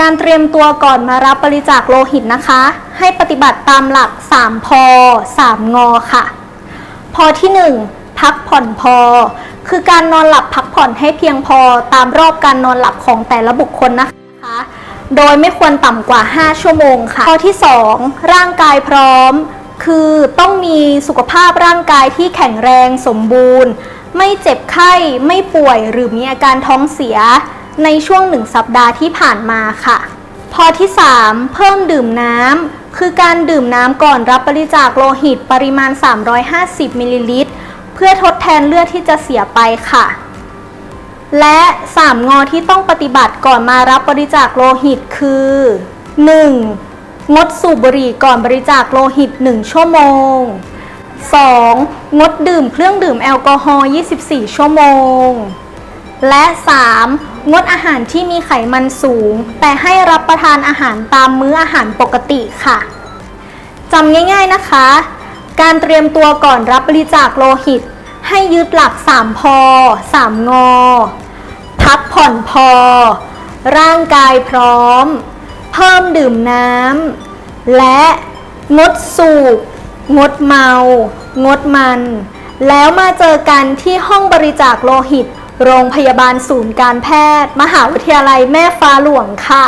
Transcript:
การเตรียมตัวก่อนมารับบริจาคโลหิตนะคะ ให้ปฏิบัติตามหลัก 3 พอ 3 งอค่ะ พอที่ 1 พักผ่อนพอ คือการนอนหลับพักผ่อนให้เพียงพอตามรอบการนอนหลับของแต่ละบุคคลนะคะ โดยไม่ควรต่ำกว่า 5 ชั่วโมงค่ะ ข้อที่ 2 ร่างกายพร้อม คือต้องมีสุขภาพร่างกายที่แข็งแรงสมบูรณ์ ไม่เจ็บไข้ไม่ป่วยหรือมีอาการท้องเสีย ในช่วงหนึ่งสัปดาห์ที่ผ่านมาค่ะ พอที่ 3 เพิ่มดื่มน้ำคือการดื่มน้ำก่อนรับบริจาคโลหิตปริมาณ 350 มิลลิลิตร เพื่อทดแทนเลือดที่จะเสียไปค่ะ และ 3 งอที่ต้องปฏิบัติก่อนมารับบริจาคโลหิตคือ 1. งดสูบบุหรี่ก่อนบริจาคโลหิต 1 ชั่วโมง 2. งดดื่มเครื่องดื่มแอลกอฮอล์ 24 ชั่วโมง และ 3. งดอาหารที่มีไขมันสูง แต่ให้รับประทานอาหารตามมื้ออาหารปกติค่ะจำง่าย ๆนะคะ การเตรียมตัวก่อนรับบริจาคโลหิต ให้ยึดหลัก 3 พอ 3 งอ พักผ่อนพอ ร่างกายพร้อม เพิ่มดื่มน้ำ และงดสูบ งดเมา งดมัน แล้วมาเจอกันที่ห้องบริจาคโลหิต โรงพยาบาลศูนย์การแพทย์ มหาวิทยาลัยแม่ฟ้าหลวงค่ะ